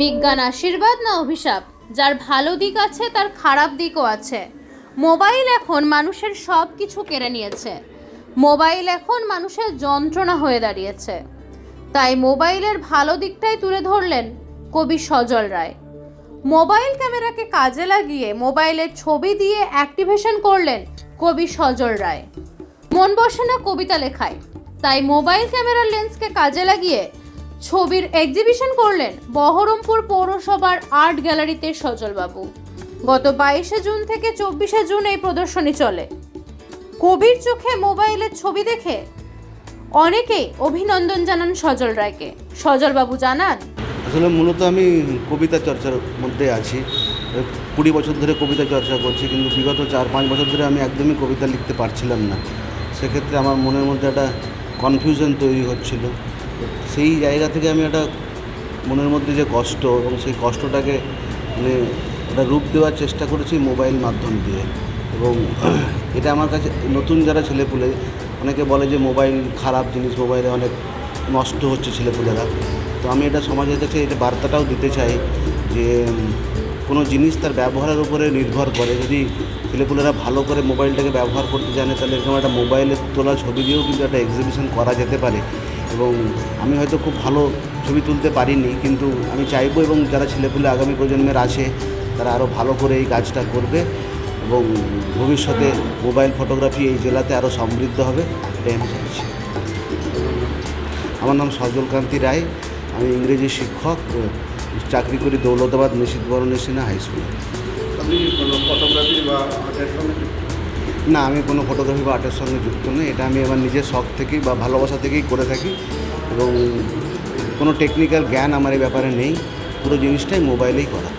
বিজ্ঞান আশীর্বাদ না অভিশাপ? যার ভালো দিক আছে, তার খারাপ দিকও আছে। মোবাইল এখন মানুষের সব কিছু কেড়ে নিয়েছে। মোবাইল এখন মানুষের যন্ত্রণা হয়ে দাঁড়িয়েছে। তাই মোবাইলের ভালো দিকটাই তুলে ধরলেন কবি সজল রায়। মোবাইল ক্যামেরাকে কাজে লাগিয়ে মোবাইলের ছবি দিয়ে অ্যাক্টিভেশন করলেন কবি সজল রায়। মন বসে না কবিতা লেখায়। তাই মোবাইল ক্যামেরার লেন্সকে কাজে লাগিয়ে ছবির এক্সিবিশন করলেন বহরমপুর পৌরসভার আর্ট গ্যালারিতে সজলবাবু। গত বাইশে জুন থেকে চব্বিশে জুন এই প্রদর্শনী চলে। কবির চোখে মোবাইলের ছবি দেখে অনেকেই অভিনন্দন জানান সজল রায়কে। সজলবাবু জানান, আসলে মূলত আমি কবিতা চর্চার মধ্যে আছি। কুড়ি বছর ধরে কবিতা চর্চা করছি, কিন্তু বিগত চার পাঁচ বছর ধরে আমি একদমই কবিতা লিখতে পারছিলাম না। সেক্ষেত্রে আমার মনের মধ্যে একটা কনফিউশন তৈরি হচ্ছিল। সেই জায়গা থেকে আমি একটা মনের মধ্যে যে কষ্ট এবং সেই কষ্টটাকে মানে একটা রূপ দেওয়ার চেষ্টা করেছি মোবাইল মাধ্যম দিয়ে। এবং এটা আমার কাছে, নতুন যারা ছেলেপুলে, অনেকে বলে যে মোবাইল খারাপ জিনিস, মোবাইলে অনেক নষ্ট হচ্ছে ছেলেপুলেরা। তো আমি এটা সমাজের কাছে এটা বার্তাটাও দিতে চাই যে কোনো জিনিস তার ব্যবহারের উপরে নির্ভর করে। যদি ছেলেপুলেরা ভালো করে মোবাইলটাকে ব্যবহার করতে জানে, তাহলে এরকম একটা মোবাইলে তোলা ছবি দিয়েও কিন্তু একটা এক্সিবিশন করা যেতে পারে। এবং আমি হয়তো খুব ভালো ছবি তুলতে পারিনি, কিন্তু আমি চাইব এবং যারা ছেলেপুলে আগামী প্রজন্মের আছে, তারা আরও ভালো করে এই কাজটা করবে এবং ভবিষ্যতে মোবাইল ফটোগ্রাফি এই জেলাতে আরও সমৃদ্ধ হবে, এটাই আমি চাইছি আমার নাম সজলকান্তি রায়, আমি ইংরেজি শিক্ষক চাকরি করি দৌলতাবাদ নিশীত বরণের সিনহা হাই স্কুলে আপনি ফটোগ্রাফি বা? না, আমি কোনো ফটোগ্রাফি বা আর্টের সঙ্গে যুক্ত নই। এটা আমি আমার নিজের শখ থেকেই বা ভালোবাসা থেকেই করে থাকি এবং কোনো টেকনিক্যাল জ্ঞান আমার এই ব্যাপারে নেই। পুরো জিনিসটাই মোবাইলেই করা।